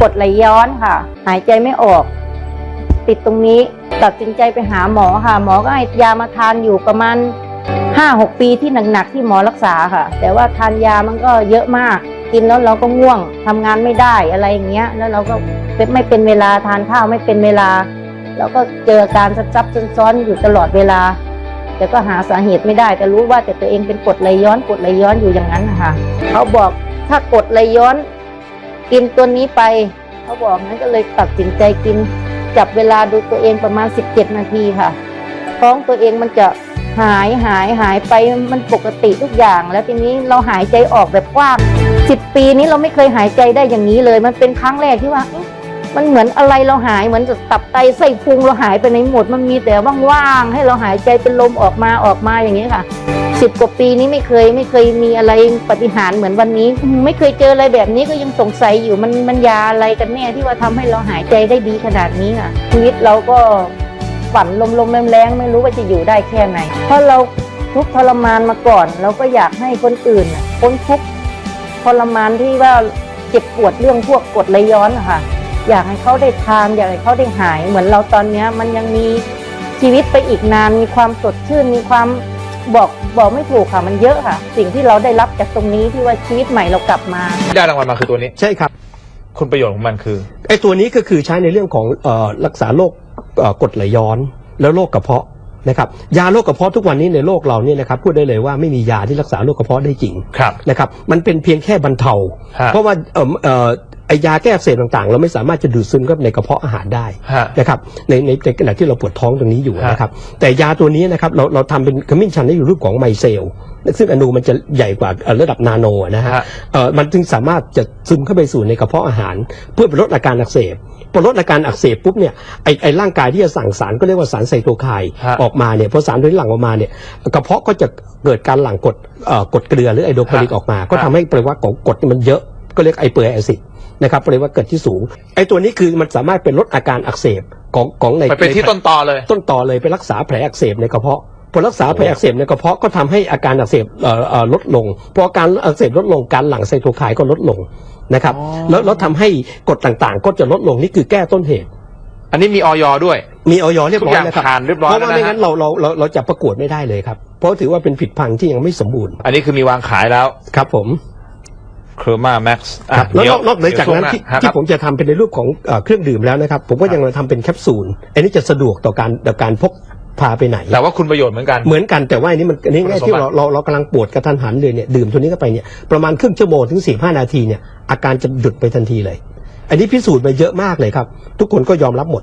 กดไหลย้อนค่ะ หายใจไม่ออก ติดตรงนี้ตัดสินใจไปหาหมอค่ะ หมอก็ให้ยามาทานอยู่ประมาณห้าหกปีที่หนักๆที่หมอรักษาค่ะ แต่ว่าทานยามันก็เยอะมาก กินแล้วเราก็ง่วงทำงานไม่ได้อะไรอย่างเงี้ย แล้วเราก็ไม่เป็นเวลาทานข้าวไม่เป็นเวลา แล้วก็เจอการซับๆซ้อนๆอยู่ตลอดเวลา แต่ก็หาสาเหตุไม่ได้ แต่รู้ว่าแต่ตัวเองเป็นกดไหลย้อนกดไหลย้อนอยู่อย่างนั้นนะคะเขาบอกถ้ากดไหลย้อน กินตัวนี้ไปเขาบอกงั้นก็เลยตัดสินใจกิน จับเวลาดูตัวเองประมาณ 17 นาทีค่ะ ท้องตัวเองมันจะหายหายหายไปมันปกติทุกอย่าง แล้วทีนี้เราหายใจออกแบบกว้าง 10 ปีนี้เราไม่เคยหายใจได้อย่างนี้เลย มันเป็นครั้งแรกที่ว่ามันเหมือนอะไรเราหายเหมือนจะตับไตไส้พุงเราหายไปในหมด มันมีแต่ว่างๆให้เราหายใจเป็นลมออกมาออกมาอย่างนี้ค่ะ สิบกว่าปีนี้ไม่เคยไม่เคยมีอะไรปฏิหารเหมือนวันนี้ ไม่เคยเจออะไรแบบนี้ก็ยังสงสัยอยู่มันมันยาอะไรกันแน่ที่ว่าทำให้เราหายใจได้ดีขนาดนี้ค่ะชีวิตเราก็ฝันลมๆแรงๆไม่รู้ว่าจะอยู่ได้แค่ไหน เพราะเราทุกทรมานมาก่อน เราก็อยากให้คนอื่นพ้นทุกทรมานที่ว่าเจ็บปวดเรื่องพวกกดไหลย้อนค่ะ อยากให้เขาได้ทานอยากให้เขาได้หาย เหมือนเราตอนเนี้ยมันยังมีชีวิตไปอีกนานมีความสดชื่นมีความ บอกบอกไม่ถูกค่ะมันเยอะค่ะ สิ่งที่เราได้รับจากตรงนี้ที่ว่าชีวิตใหม่เรากลับมา ที่ได้รางวัลมาคือตัวนี้ ใช่ครับคุณประโยชน์ของมันคือ ไอ้ตัวนี้ก็คือใช้ในเรื่องของเอ่อรักษาโรคเอ่อกรดไหลย้อนแล้วโรคกระเพาะนะครับยาโรคกระเพาะทุกวันนี้ในโลกเราเนี่ยนะครับพูดได้เลยว่าไม่มียาที่รักษาโรคกระเพาะได้จริง ครับ นะครับมันเป็นเพียงแค่บรรเทา ฮะเพราะว่าเอ่อเอ่อ ไอยาแก้อักเสบต่างๆ เราไม่สามารถจะดูดซึมเข้าไปในกระเพาะอาหารได้ฮะ นะครับในในในขณะที่เราปวดท้องตรงนี้อยู่ฮะ นะครับแต่ยาตัวนี้นะครับเราเราทำเป็นขมิ้นชันในอยู่รูปของไมเซลซึ่งอนูมันจะใหญ่กว่าเอ่อระดับนาโนนะฮะ ฮะ เอ่อมันจึงสามารถจะซึมเข้าไปสู่ในกระเพาะอาหาร เพื่อไปลดอาการอักเสบพอลดอาการอักเสบปุ๊บเนี่ยไอไอร่างกายที่จะสั่งสารก็เรียกว่าสารไซโตไคน์ฮะออกมาเนี่ยพอสารตัวนี้หลั่งออกมาเนี่ยกระเพาะก็จะเกิดการหลั่งกรดเอ่อกรดเกลือหรือไอโดรคาลิกฮะออกมา ก็ฮะทำให้ปริมาณของกรดมันเยอะก็เรียกไอเปอร์แอซิด นะครับปริมาณเกิดที่สูง ไอตัวนี้คือมันสามารถเป็นลดอาการอักเสบของของในไปเป็นที่ในต้นตอเลย ต้นต่อเลยไปรักษาแผลอักเสบในกระเพาะพอรักษาแผลอักเสบในกระเพาะก็ทำให้อาการอักเสบเอ่อเอ่อลดลงพออาการอักเสบลดลงการหลั่งไซโตไคน์ก็ลดลงนะครับอ๋อแล้วแล้วทำให้กรดต่างๆ ก็จะลดลงนี่คือแก้ต้นเหตุ อันนี้มีออยด้วย มีออยเรียบร้อยทุกอย่างนะครับผ่านเรียบร้อยเพราะว่าแล้วนะไม่งั้นเราเราเราเราจะประกวดไม่ได้เลยครับ เพราะถือว่าเป็นผิดพังที่ยังไม่สมบูรณ์ อันนี้คือมีวางขายแล้วครับผม เคอร์มาแม็กซ์ครับแล้วนอกนอกเหนือจากนั้นที่ที่ผมจะทำเป็นในรูปของเอ่อเครื่องดื่มแล้วนะครับ ผมก็ยังทำเป็นแคปซูล อันนี้จะสะดวกต่อการต่อการพกพาไปไหนแต่ว่าคุณประโยชน์เหมือนกัน เหมือนกันแต่ว่าอันนี้มันอันนี้คุณง่ายสมที่บัติเราเราเรากำลังปวดกระทันหันเลยเนี่ยดื่มตัวนี้เข้าไปเนี่ยประมาณครึ่งชั่วโมงถึงสี่ห้านาทีเนี่ยอาการจะหยุดไปทันทีเลย อันนี้พิสูจน์มาเยอะมากเลยครับ ทุกคนก็ยอมรับหมด